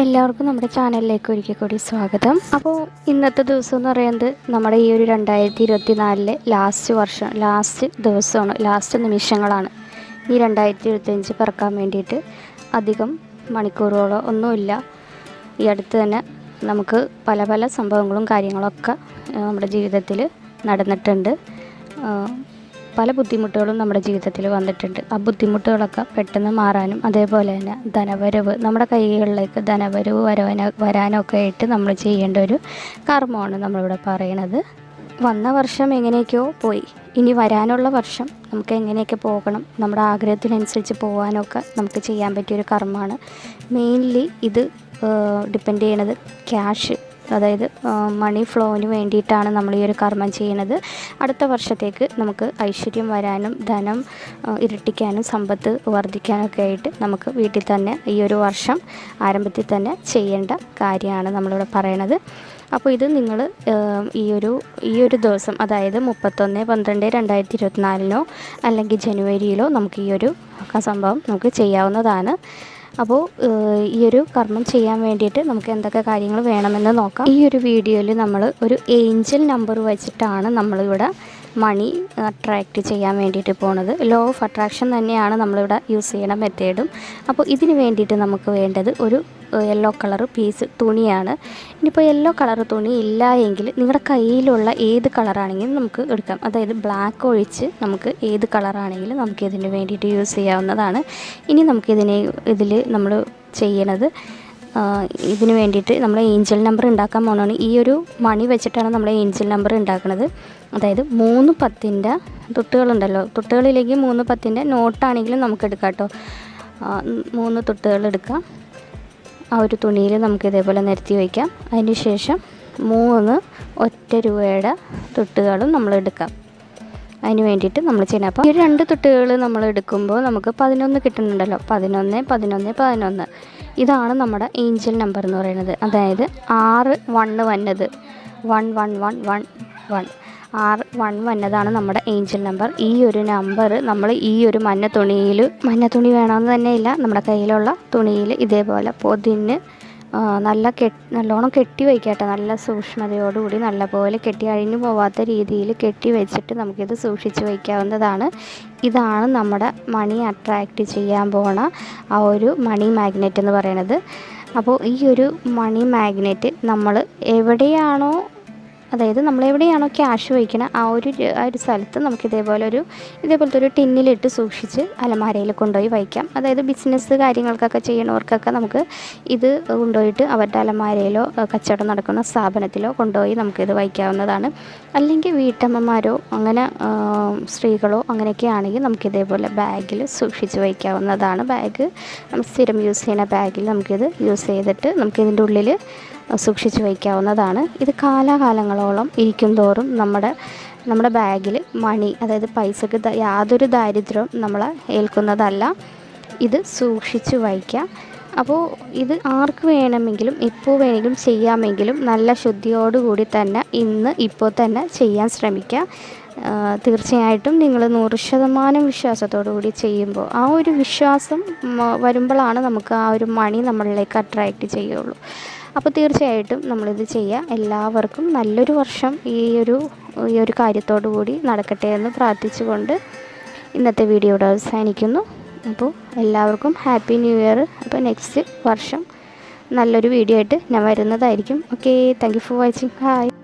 എല്ലാവർക്കും നമ്മുടെ ചാനലിലേക്ക് ഒരിക്കൽ കൂടി സ്വാഗതം. അപ്പോൾ ഇന്നത്തെ ദിവസം എന്ന് പറയുന്നത് നമ്മുടെ ഈ ഒരു രണ്ടായിരത്തി ഇരുപത്തി നാലിലെ ലാസ്റ്റ് വർഷം ലാസ്റ്റ് ദിവസമാണ് ലാസ്റ്റ് നിമിഷങ്ങളാണ്. ഈ രണ്ടായിരത്തി ഇരുപത്തഞ്ച് പിറക്കാൻ വേണ്ടിയിട്ട് അധികം മണിക്കൂറുകളോ ഒന്നുമില്ല. ഈ അടുത്ത് തന്നെ നമുക്ക് പല പല സംഭവങ്ങളും കാര്യങ്ങളൊക്കെ നമ്മുടെ ജീവിതത്തിൽ നടന്നിട്ടുണ്ട്. പല ബുദ്ധിമുട്ടുകളും നമ്മുടെ ജീവിതത്തിൽ വന്നിട്ടുണ്ട്. ആ ബുദ്ധിമുട്ടുകളൊക്കെ പെട്ടെന്ന് മാറാനും അതേപോലെ തന്നെ ധനവരവ് നമ്മുടെ കൈകളിലേക്ക് ധനവരവ് വരവന വരാനൊക്കെ ആയിട്ട് നമ്മൾ ചെയ്യേണ്ട ഒരു കർമ്മമാണ് നമ്മളിവിടെ പറയണത് വന്ന വർഷം എങ്ങനെയൊക്കെയോ പോയി. ഇനി വരാനുള്ള വർഷം നമുക്ക് എങ്ങനെയൊക്കെ പോകണം നമ്മുടെ ആഗ്രഹത്തിനനുസരിച്ച് പോകാനൊക്കെ നമുക്ക് ചെയ്യാൻ പറ്റിയൊരു കർമ്മമാണ്. മെയിൻലി ഇത് ഡിപ്പെൻഡ് ചെയ്യണത് ക്യാഷ് അതായത് മണി ഫ്ലോവിന് വേണ്ടിയിട്ടാണ് നമ്മൾ ഈ ഒരു കർമ്മം ചെയ്യുന്നത്. അടുത്ത വർഷത്തേക്ക് നമുക്ക് ഐശ്വര്യം വരാനും ധനം ഇരട്ടിക്കാനും സമ്പത്ത് വർദ്ധിക്കാനൊക്കെ ആയിട്ട് നമുക്ക് വീട്ടിൽ തന്നെ ഈ ഒരു വർഷം ആരംഭത്തിൽ തന്നെ ചെയ്യേണ്ട കാര്യമാണ് നമ്മളിവിടെ പറയണത്. അപ്പോൾ ഇത് നിങ്ങൾ ഈ ഒരു ഈ ഒരു ദിവസം അതായത് മുപ്പത്തൊന്ന് പന്ത്രണ്ട് രണ്ടായിരത്തി ഇരുപത്തിനാലിനോ അല്ലെങ്കിൽ ജനുവരിയിലോ നമുക്ക് ഈ ഒരു സംഭവം നമുക്ക് ചെയ്യാവുന്നതാണ്. അപ്പോൾ ഈ ഒരു കർമ്മം ചെയ്യാൻ വേണ്ടിയിട്ട് നമുക്ക് എന്തൊക്കെ കാര്യങ്ങൾ വേണമെന്ന് നോക്കാം. ഈ ഒരു വീഡിയോയിൽ നമ്മൾ ഒരു ഏഞ്ചൽ നമ്പർ വെച്ചിട്ടാണ് നമ്മളിവിടെ മണി അട്രാക്റ്റ് ചെയ്യാൻ വേണ്ടിയിട്ട് പോണത്. ലോ ഓഫ് അട്രാക്ഷൻ തന്നെയാണ് നമ്മളിവിടെ യൂസ് ചെയ്യണ മെത്തേഡും. അപ്പോൾ ഇതിന് വേണ്ടിയിട്ട് നമുക്ക് വേണ്ടത് ഒരു യെല്ലോ കളർ പീസ് തുണിയാണ്. ഇനിയിപ്പോൾ യെല്ലോ കളർ തുണി ഇല്ല എങ്കിൽ നിങ്ങളുടെ കയ്യിലുള്ള ഏത് കളറാണെങ്കിലും നമുക്ക് എടുക്കാം. അതായത് ബ്ലാക്ക് ഒഴിച്ച് നമുക്ക് ഏത് കളറാണെങ്കിലും നമുക്ക് ഇതിന് വേണ്ടിയിട്ട് യൂസ് ചെയ്യാവുന്നതാണ്. ഇനി നമുക്കിതിനെ ഇതിൽ നമ്മൾ ചെയ്യണത് ഇതിന് വേണ്ടിയിട്ട് നമ്മൾ ഏഞ്ചൽ നമ്പർ ഉണ്ടാക്കാൻ പോകണമാണ് ഈ ഒരു മണി വെച്ചിട്ടാണ് നമ്മൾ ഏഞ്ചൽ നമ്പർ ഉണ്ടാക്കുന്നത് അതായത് മൂന്ന് പത്തിന്റെ തൊട്ടുകളുണ്ടല്ലോ. തൊട്ടുകളിലേക്ക് മൂന്ന് പത്തിന്റെ നോട്ടാണെങ്കിലും നമുക്ക് എടുക്കാം കേട്ടോ. മൂന്ന് തൊട്ടുകൾ എടുക്കാം. ആ ഒരു തുണിയിൽ നമുക്ക് ഇതേപോലെ നിരത്തി വയ്ക്കാം. അതിന് ശേഷം മൂന്ന് ഒറ്റ രൂപയുടെ തുട്ടുകളും നമ്മൾ എടുക്കാം. അതിന് വേണ്ടിയിട്ട് നമ്മൾ ചെയ്യണം അപ്പോൾ ഈ രണ്ട് തുട്ടുകൾ നമ്മൾ എടുക്കുമ്പോൾ നമുക്ക് പതിനൊന്ന് കിട്ടുന്നുണ്ടല്ലോ. പതിനൊന്ന് പതിനൊന്ന് പതിനൊന്ന്. ഇതാണ് നമ്മുടെ ഏഞ്ചൽ നമ്പർ എന്ന് പറയുന്നത്. അതായത് ആറ് വണ്ണ് വന്നത്. One one one one one. ആറ് വൺ വന്നതാണ് നമ്മുടെ ഏഞ്ചൽ നമ്പർ ഈ ഒരു നമ്പർ നമ്മൾ ഈ ഒരു മഞ്ഞ തുണിയിൽ മഞ്ഞ തുണി വേണമെന്ന് തന്നെയില്ല നമ്മുടെ കയ്യിലുള്ള തുണിയിൽ ഇതേപോലെ പൊതിന് നല്ല കെട്ടി നല്ലോണം കെട്ടി വയ്ക്കട്ടെ നല്ല സൂക്ഷ്മതയോടുകൂടി നല്ലപോലെ കെട്ടി അഴിഞ്ഞു പോവാത്ത രീതിയിൽ കെട്ടി വെച്ചിട്ട് നമുക്കിത് സൂക്ഷിച്ച് വയ്ക്കാവുന്നതാണ്. ഇതാണ് നമ്മുടെ മണി അട്രാക്റ്റ് ചെയ്യാൻ പോണ ആ ഒരു മണി മാഗ്നറ്റ് എന്ന് പറയുന്നത്. അപ്പോൾ ഈ ഒരു മണി മാഗ്നറ്റ് നമ്മൾ എവിടെയാണോ അതായത് നമ്മൾ എവിടെയാണോ ക്യാഷ് വയ്ക്കണ ആ ഒരു ആ ഒരു സ്ഥലത്ത് നമുക്ക് ഇതേപോലെ ഒരു ഇതേപോലത്തെ ഒരു ടിന്നിലിട്ട് സൂക്ഷിച്ച് അലമാരയിൽ കൊണ്ടുപോയി വയ്ക്കാം. അതായത് ബിസിനസ് കാര്യങ്ങൾക്കൊക്കെ ചെയ്യണവർക്കൊക്കെ നമുക്ക് ഇത് കൊണ്ടുപോയിട്ട് അവരുടെ അലമാരയിലോ കച്ചവടം നടക്കുന്ന സ്ഥാപനത്തിലോ കൊണ്ടുപോയി നമുക്കിത് വയ്ക്കാവുന്നതാണ്. അല്ലെങ്കിൽ വീട്ടമ്മമാരോ അങ്ങനെ സ്ത്രീകളോ അങ്ങനെയൊക്കെ ആണെങ്കിൽ നമുക്കിതേപോലെ ബാഗിൽ സൂക്ഷിച്ച് വയ്ക്കാവുന്നതാണ്. ബാഗ് സ്ഥിരം യൂസ് ചെയ്യുന്ന ബാഗിൽ നമുക്കിത് യൂസ് ചെയ്തിട്ട് നമുക്കിതിന്റെ ഉള്ളിൽ സൂക്ഷിച്ച് വയ്ക്കാവുന്നതാണ്. ഇത് കാലാകാലങ്ങളോളം ഇരിക്കും തോറും നമ്മുടെ നമ്മുടെ ബാഗിൽ മണി അതായത് പൈസക്ക് യാതൊരു ദാരിദ്ര്യവും നമ്മളെ ഏൽക്കുന്നതല്ല. ഇത് സൂക്ഷിച്ചു വയ്ക്കാം. അപ്പോൾ ഇത് ആർക്ക് വേണമെങ്കിലും എപ്പോൾ വേണമെങ്കിലും ചെയ്യാമെങ്കിലും നല്ല ശുദ്ധിയോടുകൂടി തന്നെ ഇന്ന് ഇപ്പോൾ തന്നെ ചെയ്യാൻ ശ്രമിക്കുക തീർച്ചയായിട്ടും നിങ്ങൾ നൂറ് ശതമാനം വിശ്വാസത്തോടു കൂടി ചെയ്യുമ്പോൾ ആ ഒരു വിശ്വാസം വരുമ്പോഴാണ് നമുക്ക് ആ ഒരു മണി നമ്മളിലേക്ക് അട്രാക്റ്റ് ചെയ്യുള്ളൂ. അപ്പോൾ തീർച്ചയായിട്ടും നമ്മളിത് ചെയ്യുക എല്ലാവർക്കും നല്ലൊരു വർഷം ഈ ഒരു ഈ ഒരു കാര്യത്തോടു കൂടി നടക്കട്ടെ എന്ന് പ്രാർത്ഥിച്ചുകൊണ്ട് ഇന്നത്തെ വീഡിയോ ഇവിടെ അവസാനിക്കുന്നു. അപ്പോൾ എല്ലാവർക്കും ഹാപ്പി ന്യൂ ഇയർ. അപ്പോൾ നെക്സ്റ്റ് വർഷം നല്ലൊരു വീഡിയോ ആയിട്ട് ഞാൻ വരുന്നതായിരിക്കും. Okay thank you for watching. Hi